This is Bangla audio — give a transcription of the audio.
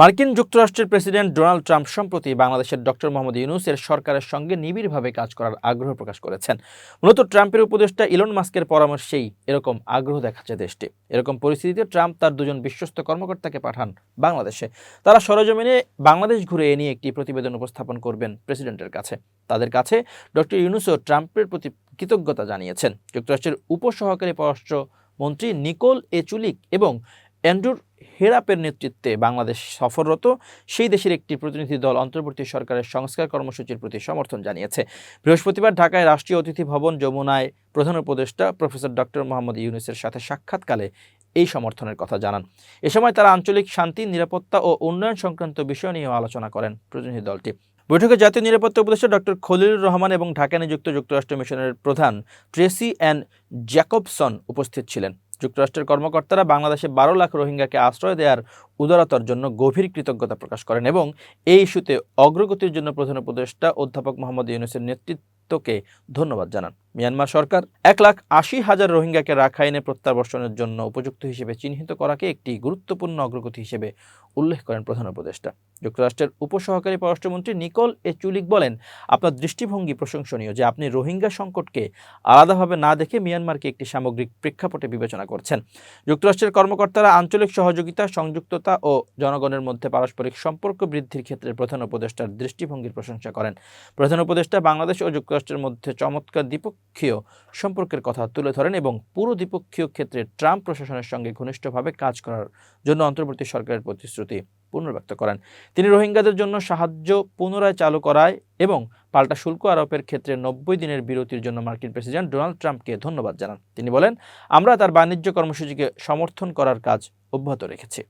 মার্কিন যুক্তরাষ্ট্রের প্রেসিডেন্ট ডোনাল্ড ট্রাম্প সম্প্রতি বাংলাদেশের ডক্টর মোহাম্মদ ইউনুসের সরকারের সঙ্গে নিবিড়ভাবে কাজ করার আগ্রহ প্রকাশ করেছেন। মূলত ট্রাম্পের উপদেষ্টা ইলন মাস্কের পরামর্শেই এরকম আগ্রহ দেখাচ্ছে দেশটি। এরকম পরিস্থিতিতে ট্রাম্প তার দুজন বিশ্বস্ত কর্মকর্তাকে পাঠান বাংলাদেশে। তারা সরজমিনে বাংলাদেশ ঘুরে এ নিয়ে একটি প্রতিবেদন উপস্থাপন করবেন প্রেসিডেন্টের কাছে। তাদের কাছে ডক্টর ইউনুসও ট্রাম্পের প্রতি কৃতজ্ঞতা জানিয়েছেন। যুক্তরাষ্ট্রের উপসহকারী পররাষ্ট্র মন্ত্রী নিকোল এ চুলিক এবং অ্যান্ড্রুর হেরাপের নেতৃত্বে বাংলাদেশ সফররত, সেই দেশের একটি প্রতিনিধি দল অন্তর্বর্তী সরকারের সংস্কার কর্মসূচির প্রতি সমর্থন জানিয়েছে। বৃহস্পতিবার ঢাকায় রাষ্ট্রীয় অতিথি ভবন যমুনায় প্রধান উপদেষ্টা প্রফেসর ডক্টর মোহাম্মদ ইউনুসের সাথে সাক্ষাৎকালে এই সমর্থনের কথা জানান। এ সময় তারা আঞ্চলিক শান্তি, নিরাপত্তা ও উন্নয়ন সংক্রান্ত বিষয় নিয়েও আলোচনা করেন প্রতিনিধি দলটি। বৈঠকে জাতীয় নিরাপত্তা উপদেষ্টা ডক্টর খলিলুর রহমান এবং ঢাকা নিযুক্ত যুক্তরাষ্ট্র মিশনের প্রধান ট্রেসি অ্যান্ড জ্যাকবসন উপস্থিত ছিলেন। যুক্তরাষ্ট্রের কর্মকর্তারা বাংলাদেশে বারো লাখ রোহিঙ্গাকে আশ্রয় দেওয়ার উদারতার জন্য গভীর কৃতজ্ঞতা প্রকাশ করেন এবং এই ইস্যুতে অগ্রগতির জন্য প্রধান উপদেষ্টা অধ্যাপক মোহাম্মদ ইউনুসের নেতৃত্বকে ধন্যবাদ জানান। মিয়ানমার সরকার এক লাখ আশি হাজার রোহিঙ্গাকে রাখাইনে প্রত্যাবর্ষণের জন্য উপযুক্ত হিসেবে চিহ্নিত করাকে একটি গুরুত্বপূর্ণ অগ্রগতি হিসেবে উল্লেখ করেন প্রধান উপদেষ্টা। যুক্তরাষ্ট্রের উপসহকারী পররাষ্ট্রমন্ত্রী নিকোল এ চুলিক বলেন, আপনার দৃষ্টিভঙ্গি প্রশংসনীয় যে আপনি রোহিঙ্গা সংকটকে আলাদাভাবে না দেখে মিয়ানমারকে একটি সামগ্রিক প্রেক্ষাপটে বিবেচনা করছেন। যুক্তরাষ্ট্রের কর্মকর্তারা আঞ্চলিক সহযোগিতা, সংযুক্ততা ও জনগণের মধ্যে পারস্পরিক সম্পর্ক বৃদ্ধির ক্ষেত্রে প্রধান উপদেষ্টার দৃষ্টিভঙ্গির প্রশংসা করেন। প্রধান উপদেষ্টা বাংলাদেশ ও যুক্তরাষ্ট্রের মধ্যে চমৎকার দ্বিপক্ষীয় সম্পর্কের কথা তুলে ধরেন এবং পুরো দ্বিপক্ষীয় ক্ষেত্রে ট্রাম্প প্রশাসনের সঙ্গে ঘনিষ্ঠভাবে কাজ করার জন্য অন্তর্বর্তী সরকারের প্রতিশ্রুতি পুনর্ব্যক্ত করেন। তিনি রোহিঙ্গাদের জন্য সাহায্য পুনরায় চালু করায় এবং পাল্টা শুল্ক আরোপের ক্ষেত্রে নব্বই দিনের বিরতির জন্য মার্কিন প্রেসিডেন্ট ডোনাল্ড ট্রাম্পকে ধন্যবাদ জানান। তিনি বলেন, আমরা তার বাণিজ্য কর্মসূচিকে সমর্থন করার কাজ অব্যাহত রেখেছি।